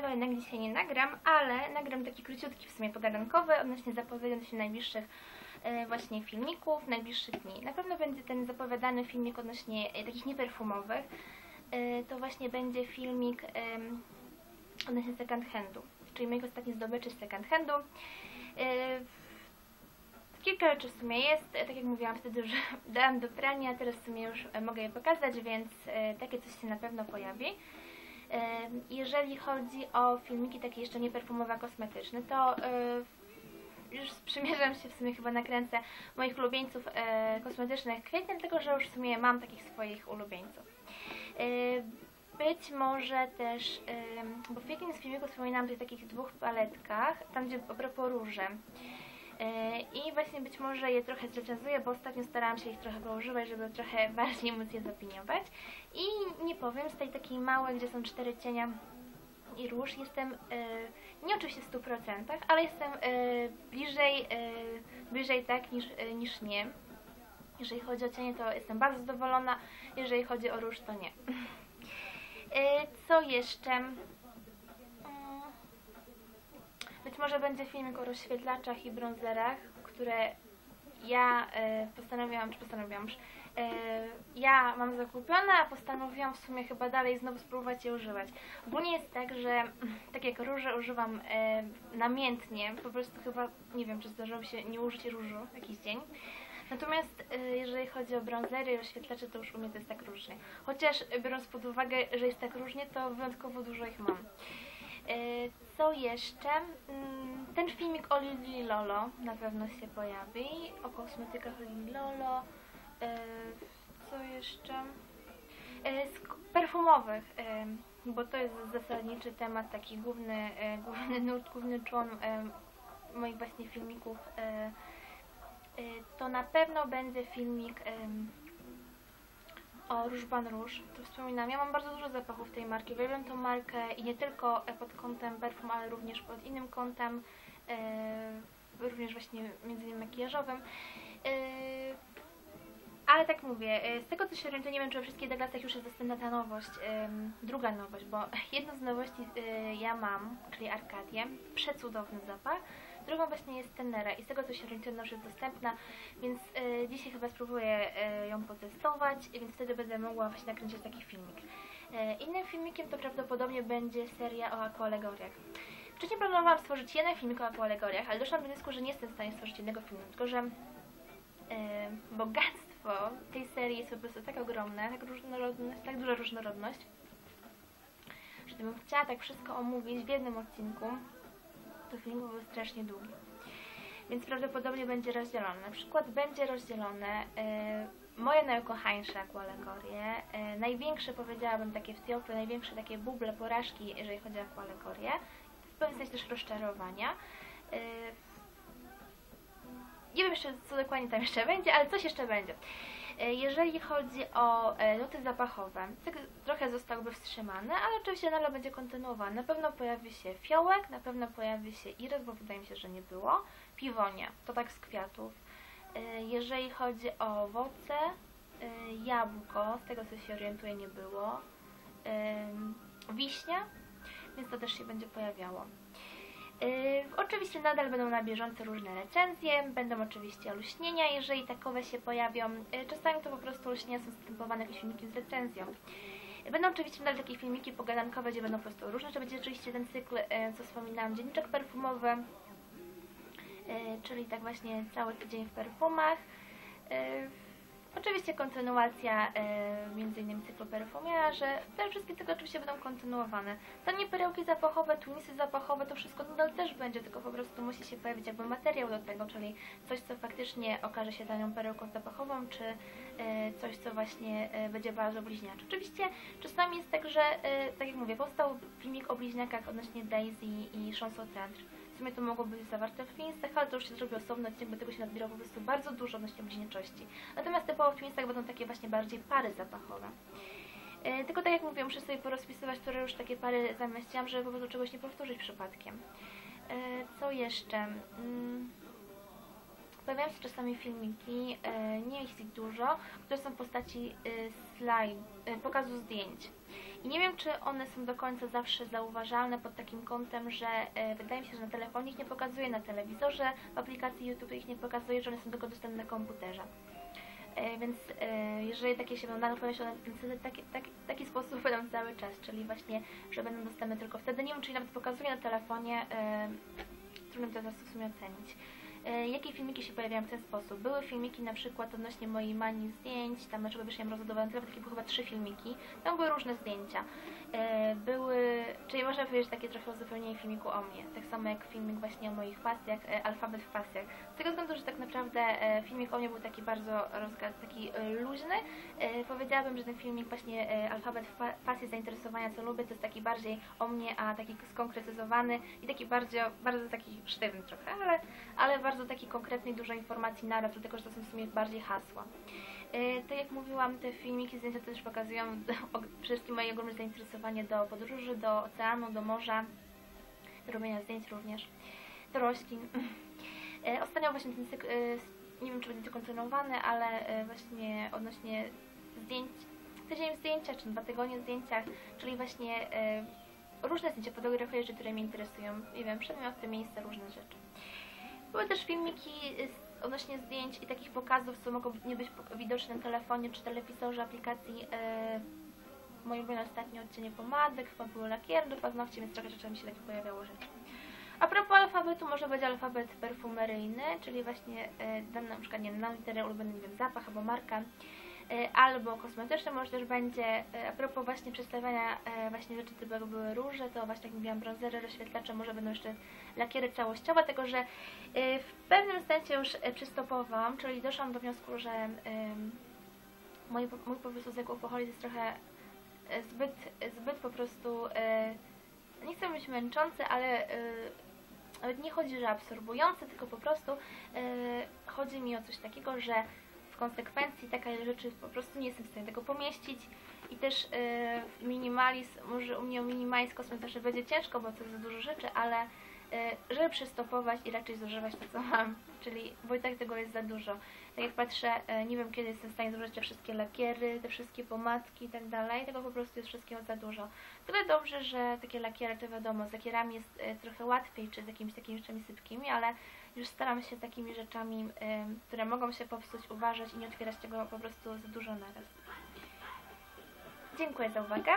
tego jednak dzisiaj nie nagram, ale nagram taki króciutki w sumie pogadankowy odnośnie zapowiadających się najbliższych e, właśnie filmików, najbliższych dni. Na pewno będzie ten zapowiadany filmik odnośnie e, takich nieperfumowych. E, to właśnie będzie filmik odnośnie second handu, czyli moich ostatnich zdobyczy z second handu. Kilka rzeczy w sumie jest, tak jak mówiłam wtedy, że dałam do prania, teraz w sumie już mogę je pokazać, więc takie coś się na pewno pojawi. Jeżeli chodzi o filmiki takie jeszcze nieperfumowe, kosmetyczne, to już sprzymierzam się w sumie chyba nakręcę moich ulubieńców e, kosmetycznych kwietniem, tylko że już w sumie mam takich swoich ulubieńców. E, Być może też, bo w jednym z filmików wspominałam o takich dwóch paletkach, tam gdzie a propos róże. E, I właśnie być może je trochę zrecenzuję, bo ostatnio starałam się ich trochę poużywać, żeby trochę bardziej móc je zapiniować. I nie powiem, z tej takiej małej, gdzie są cztery cienia i róż, jestem e, nie oczywiście w 100%, ale jestem e, bliżej, bliżej tak niż, niż nie. Jeżeli chodzi o cienie, to jestem bardzo zadowolona, jeżeli chodzi o róż, to nie. Co jeszcze? Być może będzie filmik o rozświetlaczach i bronzerach, które ja e, postanowiłam, czy postanowiłam już, e, ja mam zakupione, a postanowiłam w sumie chyba dalej znowu spróbować je używać. Ogólnie jest tak, że tak jak róże używam e, namiętnie, po prostu chyba, nie wiem, czy zdarzyło mi się nie użyć różu jakiś dzień. Natomiast e, jeżeli chodzi o bronzery i rozświetlacze, to już u mnie to jest tak różnie. Chociaż e, biorąc pod uwagę, że jest tak różnie, to wyjątkowo dużo ich mam. E, Co jeszcze? Mm, Ten filmik o Lili Lolo na pewno się pojawi. O kosmetykach Lili Lolo. E, Co jeszcze? Z k- perfumowych, bo to jest zasadniczy temat, taki główny, główny nurt, główny człon moich właśnie filmików. To na pewno będzie filmik o Róż Ban Róż, to wspominam. Ja mam bardzo dużo zapachów tej marki. Uwielbiam tą markę i nie tylko pod kątem perfum, ale również pod innym kątem, e, również właśnie między innymi makijażowym. E, ale tak mówię, e, z tego co się orientuję, nie wiem czy we wszystkich Douglasach już jest dostępna ta nowość, druga nowość, bo jedną z nowości ja mam, czyli Arkadię, przecudowny zapach, drugą właśnie jest Tenera i z tego co się orientuję, już jest dostępna, więc e, dzisiaj chyba spróbuję e, ją potestować, więc wtedy będę mogła właśnie nakręcić taki filmik. E, innym filmikiem to prawdopodobnie będzie seria o aqualegoriach. Wcześniej planowałam stworzyć jeden filmik o aqualegoriach, ale doszłam do wniosku, że nie jestem w stanie stworzyć jednego filmu, tylko że bogactwo tej serii jest po prostu tak ogromne, tak, tak duża różnorodność, że gdybym chciała tak wszystko omówić w jednym odcinku, to film byłby strasznie długi. Więc prawdopodobnie będzie rozdzielone. Na przykład będzie rozdzielone e, moje najukochańsze aqualegorie, e, największe powiedziałabym takie w Teopy, największe takie buble, porażki, jeżeli chodzi o aqualegorie, w pewnym sensie też rozczarowania. E, nie wiem jeszcze, co dokładnie tam jeszcze będzie, ale coś jeszcze będzie. E, Jeżeli chodzi o e, nuty zapachowe, tak trochę zostałyby wstrzymane, ale oczywiście nadal będzie kontynuowany. Na pewno pojawi się fiołek, na pewno pojawi się iris, bo wydaje mi się, że nie było. Piwonia, to tak z kwiatów. E, Jeżeli chodzi o owoce, e, jabłko, z tego co się orientuję nie było. Wiśnia, więc to też się będzie pojawiało. Yy, oczywiście nadal będą na bieżąco różne recenzje, będą oczywiście olśnienia, jeżeli takowe się pojawią. Yy, czasami to po prostu olśnienia są zastępowane jakieś filmiki z recenzją. Yy, Będą oczywiście nadal takie filmiki pogadankowe, gdzie będą po prostu różne, to będzie oczywiście ten cykl, co wspominałam, dzienniczek perfumowy, czyli tak właśnie cały tydzień w perfumach. Oczywiście kontynuacja e, między innymi cyklu perfumiarze. Te wszystkie tego oczywiście będą kontynuowane. To nie perełki zapachowe, tunisy zapachowe, to wszystko nadal też będzie, tylko po prostu musi się pojawić jakby materiał do tego, czyli coś, co faktycznie okaże się daną perełką zapachową, czy e, coś, co właśnie e, będzie bardzo bliźniacze. Oczywiście czasami jest tak, że, e, tak jak mówię, powstał filmik o bliźniakach odnośnie Daisy i Chanson-Centre. W sumie to mogło być zawarte w Finsach, ale to już się zrobi osobno odcinek, bo tego się nadbierało po prostu bardzo dużo odnośnie bliźniaczości. Natomiast typowo w Finsach będą takie właśnie bardziej pary zapachowe. E, tylko tak jak mówię, muszę sobie porozpisywać, które już takie pary zamieściłam, żeby po prostu czegoś nie powtórzyć przypadkiem. E, co jeszcze? Mm. Pojawiają się czasami filmiki, e, nie jest ich dużo, które są w postaci e, slajd, e, pokazu zdjęć. I nie wiem, czy one są do końca zawsze zauważalne pod takim kątem, że e, wydaje mi się, że na telefonie ich nie pokazuje, na telewizorze, w aplikacji YouTube ich nie pokazuje, że one są tylko dostępne na komputerze. Więc jeżeli takie się to wtedy taki, taki, taki sposób będą cały czas, czyli właśnie, że będą dostępne tylko wtedy. Nie wiem, czy nawet pokazuje na telefonie, trudno to w sumie ocenić. E, Jakie filmiki się pojawiają w ten sposób? Były filmiki na przykład odnośnie mojej manii zdjęć, tam dlaczego wiesz, miałam rozładowany telefon, takie były chyba trzy filmiki, tam były różne zdjęcia. E, Były, czyli można powiedzieć takie trochę uzupełnienie filmiku o mnie, tak samo jak filmik właśnie o moich pasjach, e, alfabet w pasjach. Z tego względu, że tak naprawdę e, filmik o mnie był taki bardzo taki luźny, powiedziałabym, że ten filmik właśnie alfabet w pa- pasji zainteresowania, co lubię, to jest taki bardziej o mnie, a taki skonkretyzowany i taki bardzo, bardzo taki sztywny trochę, ale, ale bardzo taki konkretny dużo informacji naraz, dlatego że to są w sumie bardziej hasła. E, Tak jak mówiłam, te filmiki, zdjęcia też pokazują wszystkim moje ogromne zainteresowanie do podróży, do oceanu, do morza, do robienia zdjęć również, do roślin. E, Ostatnio właśnie ten cykl, e, nie wiem czy będzie kontynuowany, ale właśnie odnośnie zdjęć, tydzień w zdjęciach, czy dwa tygodnie w zdjęciach, czyli właśnie różne zdjęcia, fotografuję które mnie interesują, nie wiem, przedmioty, miejsca, różne rzeczy. Były też filmiki z- odnośnie zdjęć i takich pokazów, co mogą nie być widoczne na telefonie czy telewizorze, aplikacji. E, moje ulubione ostatnie odcienie pomadek, chyba były lakiery do paznokci, więc trochę rzeczy mi się takie pojawiało rzeczy. A propos alfabetu, może być alfabet perfumeryjny, czyli właśnie e, dam na przykład, nie na literę ulubiony, nie wiem, zapach albo marka, albo kosmetyczny może też będzie. E, a propos właśnie przedstawiania e, właśnie rzeczy typu były róże, to właśnie jak mówiłam, bronzery, rozświetlacze, może będą jeszcze lakiery całościowe, tylko że e, w pewnym sensie już e, przystopowałam, czyli doszłam do wniosku, że mój, mój po prostu alkoholizm jest trochę e, zbyt, zbyt po prostu, e, nie chcę być męczący, ale e, nawet nie chodzi, że absorbujący, tylko po prostu e, chodzi mi o coś takiego, że konsekwencji taka rzeczy po prostu nie jestem w stanie tego pomieścić. I też e, minimalizm, może u mnie o minimalizm kosmetyczny będzie ciężko, bo to jest za dużo rzeczy, ale żeby przystopować i raczej zużywać to, co mam, czyli, bo i tak tego jest za dużo. Tak jak patrzę, e, nie wiem kiedy jestem w stanie zużyć te wszystkie lakiery, te wszystkie pomadki i tak dalej, tego po prostu jest wszystkiego za dużo. Tyle dobrze, że takie lakiery, to wiadomo, z lakierami jest e, trochę łatwiej, czy z jakimiś takimi rzeczami sypkimi, ale już staram się takimi rzeczami, które mogą się popsuć, uważać i nie otwierać tego po prostu za dużo naraz. Dziękuję za uwagę.